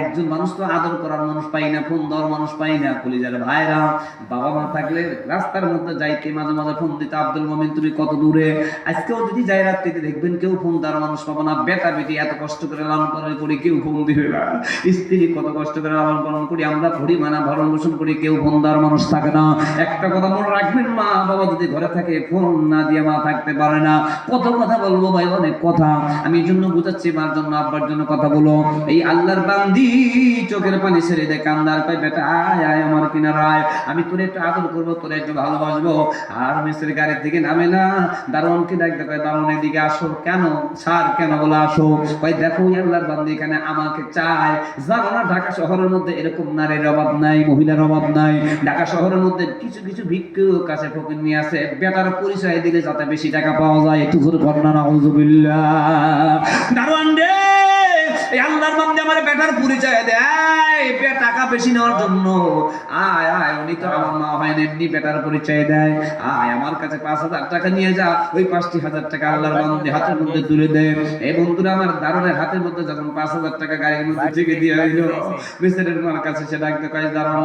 একজন মানুষ তো আদর করার মানুষ পাই না, ফোন দেওয়ার মানুষ পাই না। কলিজার ভাইরা বাবা মা থাকলে রাস্তার মধ্যে যাইতে মাঝে মাঝে ফোন দিতে, আব্দুল মমিন, তুমি কত দূরে? আজকেও যদি যাই রাত্রিতে দেখবেন কেউ ফোন দেওয়ার মানুষ পাবো না। বেটা বেটি, এত কষ্ট করে লালন পালন করি, কেউ ফোন দিবে না। স্ত্রী কত কষ্ট করে লালন পালন করি, আমরা ঘড়ি মানা, ভরণ পোষণ করি, কেউ ফোন দেওয়ার মানুষ থাকে না। একটা কথা মনে রাখবেন, মা বাবা যদি ঘরে থাকে, ফোন না দিয়ে মা থাকতে পারে না। কত কথা বলব ভাই, অনেক কথা। আমি এই জন্য বুঝাচ্ছি, মার জন্য, আব্বার জন্য কথা বলো। এই আল্লাহর বান্দি চোখের পানি ছেড়ে দেয় কান্দার পাই বেটা, আয় আয় আমার কিনারায়। আমি তোরে একটু আদর করব, তোরে একটু ভালোবাসবো। আর গাড়ির দিকে নামে না। ডাকতে দারোয়ানের দিকে আসো। কেন? কেন বলে আসো? কয় দেখো বান্দি এখানে আমাকে চায়। জানো না, ঢাকা শহরের মধ্যে এরকম নারীর অভাব নাই, মহিলার অভাব নাই। ঢাকা শহরের মধ্যে কিছু কিছু ভিক্ষুক কাছে ফকির নিয়ে আছে বেটার পরিচয় দিলে যাতে বেশি টাকা পাওয়া যায়। একটু ঘটনা না দারোয়ান আল্লাহর বান্দে আমার বেটার টাকা বেশি নেওয়ার জন্য। আয় আয়, উনি তো আমার মা হয় এমনি বেটার দেয়। আয়, আমার কাছে পাঁচ হাজার টাকা নিয়ে যা। ওই পাঁচটি হাজার টাকা আল্লাহর বান্দে হাতের মধ্যে তুলে এই বন্ধুরা আমার দারুণের হাতের মধ্যে যখন পাঁচ হাজার টাকা গাড়ির মধ্যে দিয়ে মার কাছে দারুণ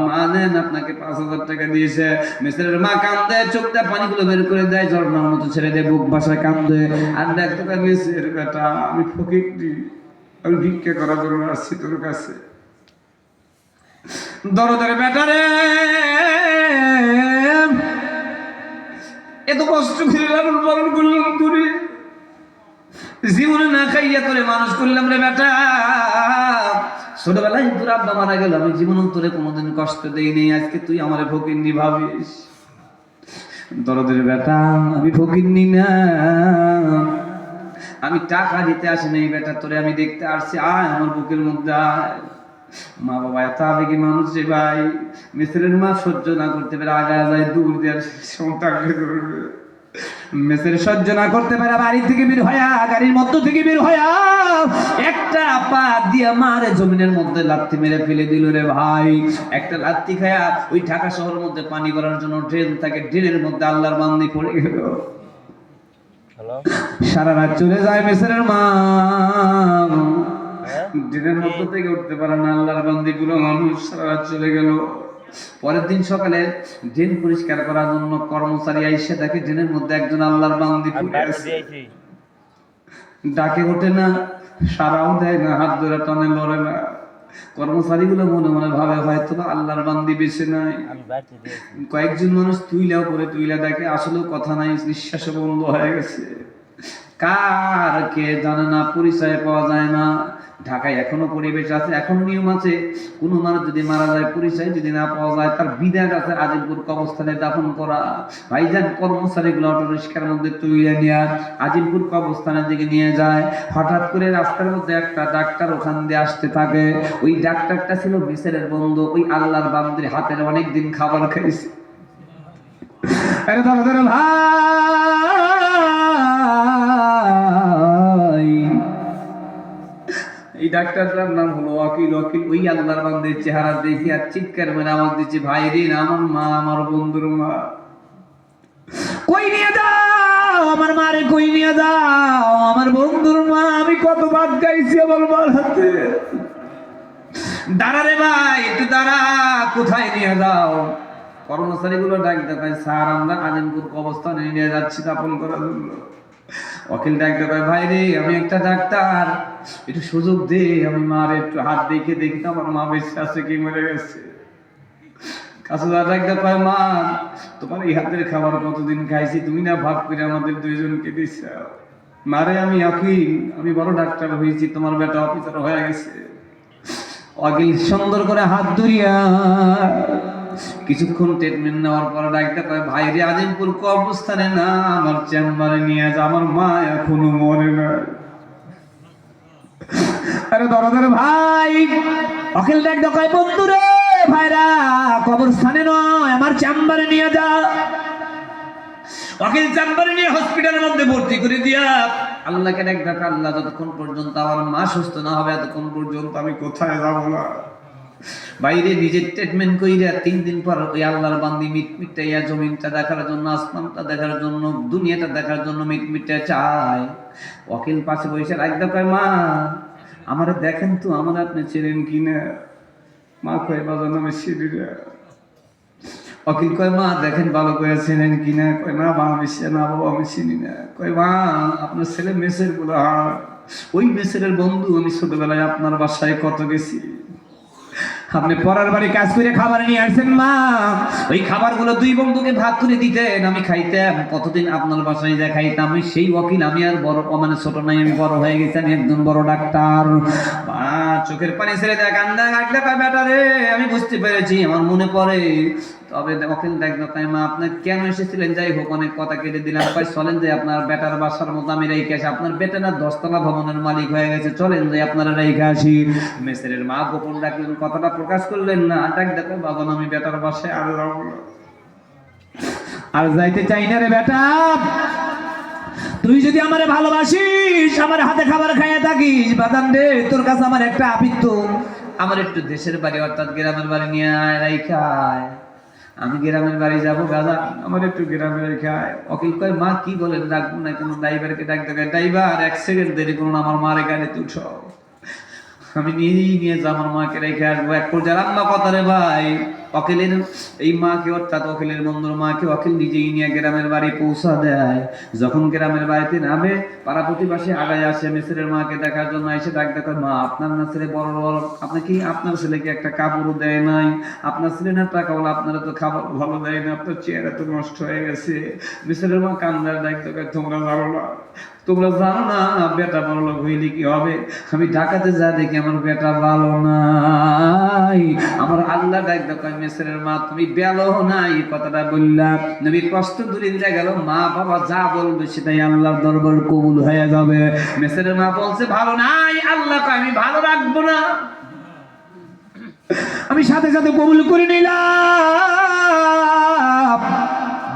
আপনাকে পাঁচ হাজার টাকা দিয়েছে। মিস্ত্রের মা কান্দে, চোখ দিয়ে পানিগুলো বের করে দেয়, ঝর্ণার মতো ছেড়ে দেয়, বুক বাসায় কান্দে। আর কয় মিস্ত্রের বেটা, আমি ফকির আমি ভিক্ষা করার জন্য আসছি, তোর কাছে। দরদের বেটারে এত কষ্ট করে লালন পালন করলাম তোরে। জীবনে না খাইয়া তোরে মানুষ করলাম রে বেটা। ছোটবেলায় তোর আব্বা মারা গেল, আমি জীবন তোরে কোনোদিন কষ্ট দেইনি আজকে তুই আমার ফকির ভাবিস। দরদের বেটা আমি ফকির না। আমি টাকা দিতে আসি নাই বেটা, তোরে আমি দেখতে আসছি, আয় আমার বুকের মধ্যে আয়। মা বাবা, এত আবেগী মানুষ যে ভাই মিস্ত্রের মা সহ্য না করতে পারে আগা যায় দূর দেওয়ার মেসের সহ্য না করতে পারে বাড়ি থেকে বের হয়া গাড়ির মধ্য থেকে বের হয়া একটা পা দিয়া মারে জমিনের মধ্যে লাত্তি মেরে ফেলে দিল রে ভাই। একটা লাত্তি খায়া ওই ঢাকা শহরের মধ্যে পানি করার জন্য ড্রেন থাকে, ড্রেনের মধ্যে আল্লাহর বান্দি পড়ে গেল। সারা রাত চলে যায় মেসেরের মা দিনের মধ্যে থেকে উঠতে পারে না আল্লাহর বান্দি পুরো মানুষ সারা রাত চলে গেল। পরের দিন সকালে ড্রেন পরিষ্কার করার জন্য কর্মচারী আইসে দেখে ড্রেনের মধ্যে একজন আল্লাহর বান্দি ডাকে ওঠে না সারাও দেয় না হাত ধরে টানে লড়ে না। কর্মচারীগুলো মনে মনে ভাবে হয়তো আল্লাহর বান্দি বেছে নাই। কয়েকজন মানুষ তুইলাও করে তুইলা দেখে আসলেও কথা নাই নিঃশ্বাস বন্ধ হয়ে গেছে। কার কে জানে না পরিচয় পাওয়া যায় না। ঢাকায় এখনও পরিবেশ আছে, এখনও নিয়ম আছে। কোনো মানুষ যদি মারা যায়, পরিচয় যদি না পাওয়া যায়, তার বিদায় আছে আজিমপুর কবরস্থানে দাফন করা। ভাইজান কর্মচারীগুলো অটো রিক্সার মধ্যে তুলে নিয়ে আজিমপুর কবরস্থানের দিকে নিয়ে যায়। হঠাৎ করে রাস্তার মধ্যে একটা ডাক্তার ওখান দিয়ে আসতে থাকে। ওই ডাক্তারটা ছিল বিসেরের বন্ধু, ওই আল্লাহর বান্দির হাতের অনেক দিন খাবার খাইছে। আরে দাদা, ভাই! ডাক্তারটার নাম হলো ওয়াকিল ওয়াকিল। ওই আল্লাহর বান্দির চেহারা আর চিৎকার মেরে দিচ্ছে, ভাই রে আমার মা, আমার বন্ধুর মা। কই নিয়ে যাও, আমার মারে কই নিয়ে যাও, আমার বন্ধুর মা, আমি কত ভাত গাইছি আমার মার হাতে। দাঁড়া রে ভাই, একটু দাঁড়া, কোথায় নিয়ে যাও? কর্মচারীগুলো ডাক দেখায় স্যার, আমরা আজিমপুর অবস্থানে নিয়ে যাচ্ছি দাপন করার জন্য। ওকিল ডাক দেখায় ভাই রে, আমি একটা ডাক্তার। একটু সুযোগ দে, আমি মার একটু হাত দেখে দেখি তো আমার মা বেঁচে আছে কি মরে গেছে। কাছে যা ডাক মা, তোমার এই হাতের খাবার কতদিন খাইছি? তুমি না ভাব করে আমাদের দুইজনকে দিচ্ছ মারে আমি আকিল আমি বড় ডাক্তার হয়েছি, তোমার বেটা অফিসার হয়ে গেছে। অগিল সুন্দর করে হাত ধরিয়া কিছুক্ষণ ট্রিটমেন্ট নেওয়ার পর ডাক্তার কয়, ভাই রে আজিমপুর অবস্থানে না, আমার চেম্বারে নিয়ে যা আমার মা এখনও মরে না। আরে দরদার ভাই। অখিল ডাক কয়, বন্ধু রে, ভাইরা, কবরস্থানে নয়, আমার চেম্বারে নিয়ে যা। অখিল চেম্বারে নিয়ে হসপিটালের মধ্যে ভর্তি করে দিয়া, আল্লাহকে ডাক ডাকা আল্লাহ যতক্ষণ পর্যন্ত আমার মা সুস্থ না হবে, এতক্ষণ পর্যন্ত আমি কোথায় যাব না? বাইরে নিজের ট্রিটমেন্ট কইরা তিন দিন পর ওই আল্লাহর বান্দি মিট মিটাইয়া জমিনটা দেখার জন্য, আসমানটা দেখার জন্য, দুনিয়াটা দেখার জন্য মিট মিটে চায়। ওকিল পাশে বসে রাখতে কয়, মা, আমার দেখেন তো, আমার আপনি চেনেন কিনা? মা কয় বাজান আমি চিনি না। অকিল কয়, মা, দেখেন ভালো করে চেনেন কিনা? কয়, না, মা, আমি চিনি না, বাবা, আমি চিনি না। কয়, মা, আপনার ছেলে মেসের হ্যাঁ। ওই মেসের বন্ধু, আমি ছোটবেলায় আপনার বাসায় কত গেছি? আপনি পরার বাড়ি কাজ করে খাবার নিয়ে আসছেন মা। ওই খাবারগুলো দুই বন্ধুকে ভাগ করে দিতেন। আমি খাইতাম, কতদিন আপনার বাসায় যা খাইতাম, আমি সেই ওকিল, আমি আর বড় মানে ছোট নাই, আমি বড় হয়ে গেছি, আমি একজন বড় ডাক্তার। চোখের পানি ছেড়ে দেয়, কান্দা কাটলে কয়, বেটা রে, আমি বুঝতে পেরেছি, আমার মনে পড়ে। তবে ওকিল দেখল তাই মা আপনি কেন এসেছিলেন? যাই হোক, অনেক কথা কেটে দিলাম। কয়, চলেন যে আপনার বেটার বাসার মতো আমি রেখে আসি। আপনার বেটা না দশতলা ভবনের মালিক হয়ে গেছে। চলেন যে আপনারা রেখে আসি। মেসেরের মা গোপন ডাকলেন কথাটা প্রকাশ করলেন না। ডাক দেখো, বাবা আমি বেটার বাসায় আর আর যাইতে চাই না রে বেটা। তুই যদি আমারে ভালোবাসিস, আমার হাতে খাবার খাইয়ে থাকিস, বাদাম রে তোর কাছে আমার একটা আপিত্ত। আমার একটু দেশের বাড়ি, অর্থাৎ গ্রামের বাড়ি নিয়ে আয় রাইখায় আমি গ্রামের বাড়ি যাব গাদা আমার একটু গ্রামের রেখায় অকিল কয়, মা, কি বলেন? ডাকবো না, কোনো ড্রাইভারকে ডাক দেবে ড্রাইভার, এক সেকেন্ড দেরি করুন আমার মারে গাড়িতে উঠো। আমি নিজেই নিয়ে যাব, আমার মাকে রেখে আসব। এক পর্যায়ে আম্মা কথা রে ভাই। অকিলের এই মাকে, অর্থাৎ বন্ধুর মাকে অকিল নিজেই নিয়ে গ্রামের বাড়ি পৌঁছা দেয়। যখন গ্রামের বাড়িতে নামে, পাড়া প্রতিবাসী আগায় আসে মাকে দেখার জন্য এসে ডাক দেখো মা, আপনার না ছেলে বড় বড়, আপনি কি আপনার ছেলেকে একটা দেয় নাই? আপনার ছেলে না টাকা বলে আপনারা তো খাবার ভালো দেয় না আপনার চেহারা তো নষ্ট হয়ে গেছে। মা কান্দার ডাক দেখো তোমরা জানো না, তোমরা জানো না, বেটা বড় লোক হইলে কি হবে? আমি ঢাকাতে যা দেখি আমার বেটা ভালো নাই। আমার আল্লাহ ডাক দেখো মেসেরের মা, তুমি বেলো নাই? এই কথাটা বললাম নবী কষ্ট দূরে দিয়ে গেল। মা, বাবা, যা বলবে সেটাই আল্লাহর দরবার কবুল হয়ে যাবে। মেসেরের মা বলছে, ভালো নাই আল্লাহকে আমি ভালো রাখব না। আমি সাথে সাথে কবুল করে নিলাম।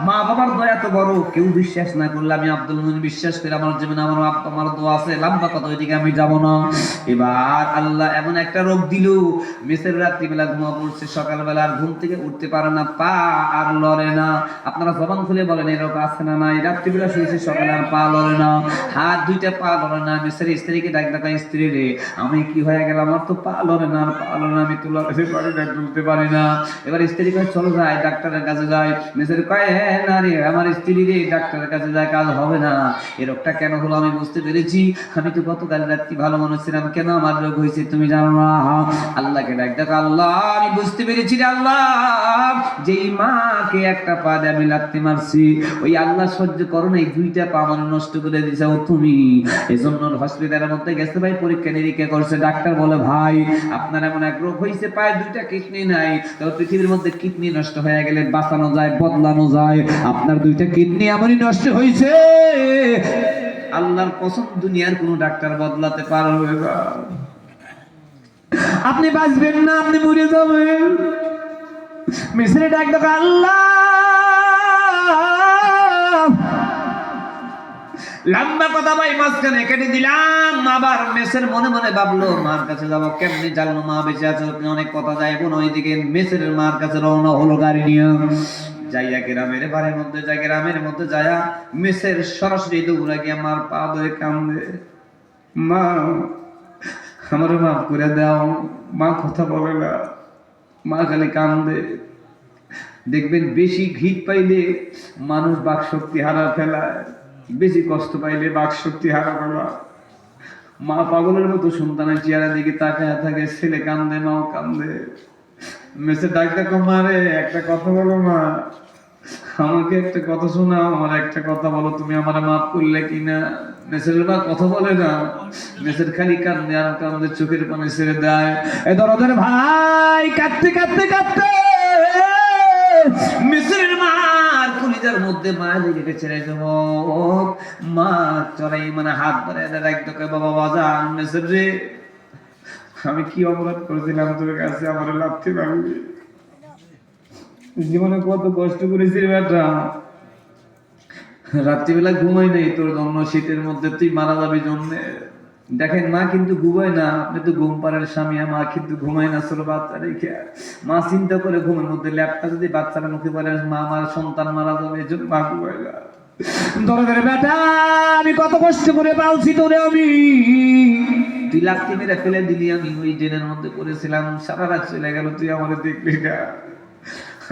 মা বাবার দয়া তো বড় কেউ বিশ্বাস না করলে আমি আব্দুল মুমিন বিশ্বাস করে আমার জীবনে আমার বাপ আমার দোয়া আছে, লম্বা কথা ওইদিকে আমি যাব না। এবার আল্লাহ এমন একটা রোগ দিল, মেসের রাত্রিবেলা ঘুমা পড়ছে, সকালবেলা আর ঘুম থেকে উঠতে পারে না, পা আর লড়ে না। আপনারা জবান খুলে বলেন, এরকম আছে না নাই? রাত্রিবেলা শুয়েছে সকালে আর পা লড়ে না। হাত দুইটা পা লড়ে না, মেসের স্ত্রীকে ডাক ডাকা স্ত্রী রে, আমি কি হয়ে গেল আমার তো পা লড়ে না, আর পা লড়ে না, আমি তো লড়তে পারি না তুলতে পারি না। এবার স্ত্রী কয়, চলো যাই, ডাক্তারের কাছে যাই। মেসের কয় হ্যাঁ না রে, আমার স্ত্রী রে, ডাক্তারের কাছে যায়, কাজ হবে না। এই রোগটা কেন হলো আমি বুঝতে পেরেছি। আমি তো গতকাল রাত্রি ভালো মনে ছিলাম। কেন আমার রোগ হয়েছে তুমি জানো না? আল্লাহকে ডাক দেখো, আল্লাহ, আমি বুঝতে পেরেছি রে আল্লাহ। যেই মাকে একটা পা দিয়ে আমি লাত্তি মারছি, ওই আল্লাহ সহ্য করো না এই দুইটা পা আমার নষ্ট করে দিয়েছ। তুমি এই জন্য হসপিটালের মধ্যে গেছে ভাই, পরীক্ষা নিরীক্ষা করছে। ডাক্তার বলে, ভাই, আপনার এমন এক রোগ হয়েছে, পায়ে দুইটা কিডনি নাই। তো পৃথিবীর মধ্যে কিডনি নষ্ট হয়ে গেলে বাঁচানো যায়, বদলানো যায়। আপনার দুইটা কিডনি এমনই নষ্ট হয়েছে আল্লাহর কসম, দুনিয়ার কোনো ডাক্তার বদলাতে পারবে না। আপনি বাঁচবেন না, আপনি মরে যাবেন। মিশ্রে ডাক দেখো, আল্লাহ! লম্বা কথা ভাই, মাঝখানে কেটে দিলাম। আবার মেসের মনে মনে ভাবলো, মার কাছে যাব কেমনি জানলো, মা বেঁচে আছে অনেক কথা যায় বোন ওইদিকে মেসের মার কাছে রওনা হলো গাড়ি নিয়ে। যাইয়া গ্রামের বাড়ির মধ্যে যাই গ্রামের মধ্যে যায়া মেসের সরাসরি দৌড়া গিয়ে মার পা ধরে কান্দে। মা, আমার মাফ করে দাও, মা কথা বলে না, মা খালি কান্দে। দেখবেন বেশি ঘিট পাইলে মানুষ বাক শক্তি হারা ফেলায়, বেশি কষ্ট পাইলে বাক শক্তি হারা ফেলা মা পাগলের মতো সন্তানের চেহারা দিকে তাকায় থাকে, ছেলে কান্দে, মাও কান্দে। মেসে ডাক দেখো মারে একটা কথা বলো মা। আমাকে একটা কথা শোনাও, আমার একটা কথা বলো। তুমি আমার মাফ করলে কিনা? মেসের মা, কথা বলে না মেসের খালি কান্দে আর কান্দে চোখের পানি ছেড়ে দেয়। এ দরদের ভাই, কাঁদতে কাঁদতে কাঁদতে। মিসরের মার কলিজার মধ্যে মা লেগে রে যুবক। মা চড়াই মানে হাত ধরে তোকে বাবা বাজান মিসর রে আমি কি অপরাধ করেছিলাম তোর কাছে? আমার লাথি ভাঙবি জীবনে কত কষ্ট করেছি বেটা। রাত্রিবেলা ঘুমাই নাই তোর জন্য, শীতের মধ্যে তুই মারা যাবি জন্যে। দেখেন, মা কিন্তু ঘুমায় না, আপনি তো ঘুম পাড়ার স্বামী মা কিন্তু ঘুমায় না, ছোট বাচ্চা রেখে। মা চিন্তা করে ঘুমের মধ্যে ল্যাপটা যদি বাচ্চারা মুখে বলে মা আমার সন্তান মারা যাবে এই জন্য মা ঘুমায় না। দরদের বেটা, আমি কত কষ্ট করে পালছি তোরে আমি। তুই লাথি মেরে ফেলে দিলি আমি, ওই ড্রেনের মধ্যে পড়েছিলাম, সারা রাত চলে গেল, তুই আমার দেখলি না।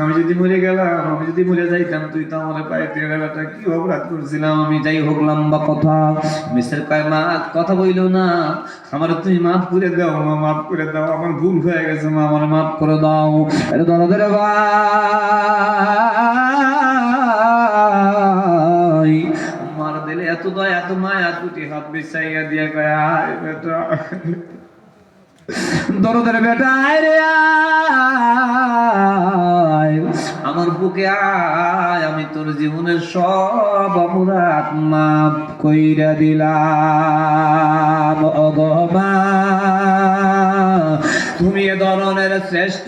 আমি যদি মরে গেলাম, আমি যদি মরে যাইতাম, তুই তো আমার পায়ে দিয়ে গেলাটা কি অপরাধ করছিলাম আমি? যাই হোক, লম্বা কথা। মিস্টার কয়, মা, কথা বইলো না। আমার তুমি মাফ করে দাও, মা, মাফ করে দাও। আমার ভুল হয়ে গেছে, মা, আমার মাফ করে দাও। এটা দরদের ভাই। এত হাত বিছাইয়া দিয়া কয়, আয় বেটা। দরদের বেটা, আয় রে আমার বুকে, আয়, আমি তোর জীবনের সব অপরাধ মাফ কইরা দিলাম। অগমা তুমি এ ধরনের শ্রেষ্ঠ